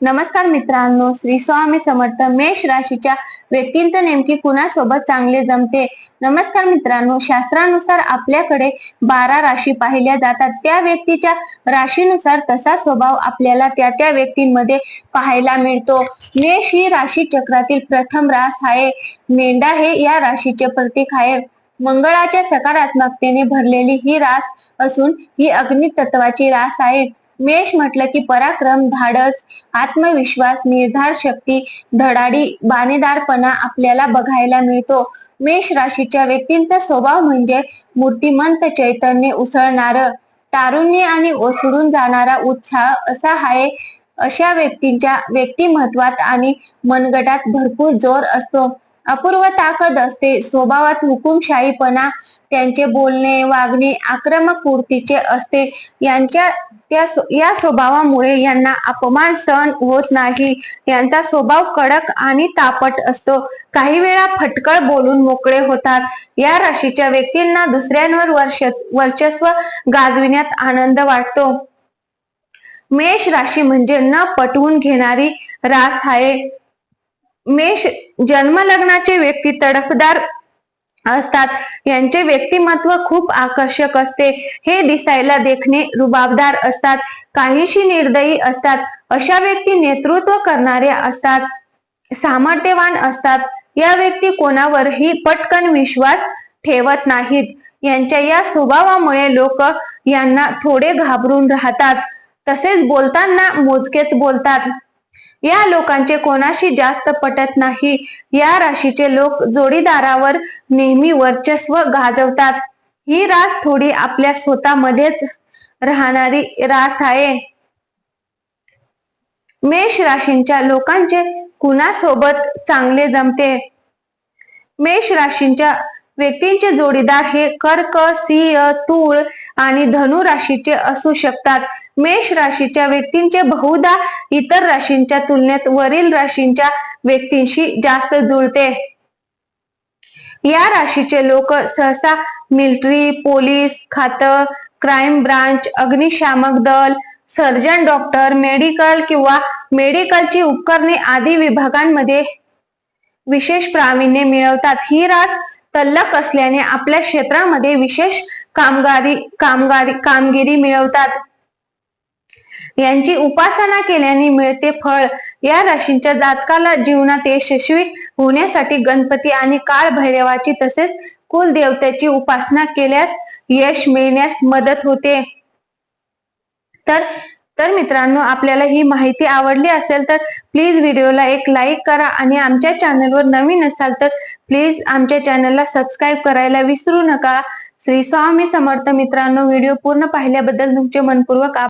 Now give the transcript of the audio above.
नमस्कार मित्रांनो श्री स्वामी समर्थ मेष राशीच्या व्यक्तींचं नेमकी कुणासोबत चांगले जमते? नमस्कार मित्रांनो शास्त्रानुसार आपल्याकडे बारा राशी पाहिल्या जातात. त्या व्यक्तीच्या राशीनुसार तसा स्वभाव आपल्याला त्या त्या व्यक्तींमध्ये पाहायला मिळतो. मेष ही राशी चक्रातील प्रथम रास आहे. मेंढा हे या राशीचे प्रतीक आहे. मंगळाच्या सकारात्मकतेने भरलेली ही रास असून ही अग्नितत्वाची रास आहे. मेष म्हटलं की पराक्रम धाडस आत्मविश्वास निर्धार शक्ती धडाडी बाणेदारपणा आपल्याला बघायला मिळतो. मेष राशीच्या व्यक्तींचा स्वभाव म्हणजे मूर्तिमंत चैतन्य उसळणार तारुण्य आणि ओसडून जाणारा उत्साह असा आहे अशा व्यक्तींच्या व्यक्तिमत्वात आणि मनगटात भरपूर जोर असतो. अपूर्व ताकद असते. स्वभावात हुकुमशाहीपणा त्यांचे बोलणे वागणे आक्रमक पूर्तीचे असते. यांच्या त्या या स्वभावामुळे यांना अपमान सहन होत नाही. यांचा स्वभाव कडक आणि तापट असतो. काही वेळा फटकळ बोलून मोकळे होतात. या राशीच्या व्यक्तींना दुसऱ्यांवर वर्ष वर्चस्व गाजविण्यात आनंद वाटतो. मेष राशी म्हणजे न पटवून घेणारी रास आहे. मेष जन्म लग्नाचे व्यक्ती तडफदार असतात. यांचे व्यक्तिमत्व खूप आकर्षक असते. हे दिसायला देखणे रुबाबदार असतात. काहीशी निर्दयी असतात. अशा व्यक्ती नेतृत्व करणाऱ्या असतात. सामर्थ्यवान असतात. या व्यक्ती कोणावरही पटकन विश्वास ठेवत नाहीत. यांच्या या स्वभावामुळे लोक यांना थोडे घाबरून राहतात. तसेच बोलताना मोजकेच बोलतात. या लोकांचे कोणाशी जास्त पटत नाही. या राशीचे लोक जोडीदारावर नेहमी वर्चस्व गाजवतात. ही रास थोडी आपल्या स्वतःमध्येच राहणारी रास आहे. मेष राशींच्या लोकांचे कुणासोबत चांगले जमते? मेष राशींच्या व्यक्तींचे जोडीदार हे कर्क सिंह तूळ आणि धनु राशीचे असू शकतात. मेष राशीच्या व्यक्तींचे बहुधा इतर राशींच्या तुलनेत वरील राशींच्या व्यक्तींशी जास्त जुळते. या राशीचे लोक सहसा मिलिटरी पोलीस खात क्राईम ब्रांच अग्निशामक दल सर्जन डॉक्टर मेडिकल किंवा मेडिकलची उपकरणे आदी विभागांमध्ये विशेष प्रावीण्य मिळवतात. ही रास तल्लक असल्याने आपल्या क्षेत्रामध्ये विशेष कामगारी कामगारी कामगिरी मिळवतात. यांची उपासना केल्याने मिळते फळ. या राशींच्या जातकाला जीवनात यशस्वी होण्यासाठी गणपती आणि काळ भैरवाची तसेच कुलदेवतेची उपासना केल्यास यश मिळण्यास मदत होते. तर तर मित्रांनो आपल्याला ही माहिती आवडली असेल तर प्लीज व्हिडिओला एक लाईक करा आणि आमच्या चॅनलवर नवीन असाल तर प्लीज आमच्या चॅनलला सबस्क्राईब करायला विसरू नका. श्री स्वामी समर्थ मित्रांनो व्हिडिओ पूर्ण पाहिल्याबद्दल तुमचे मनपूर्वक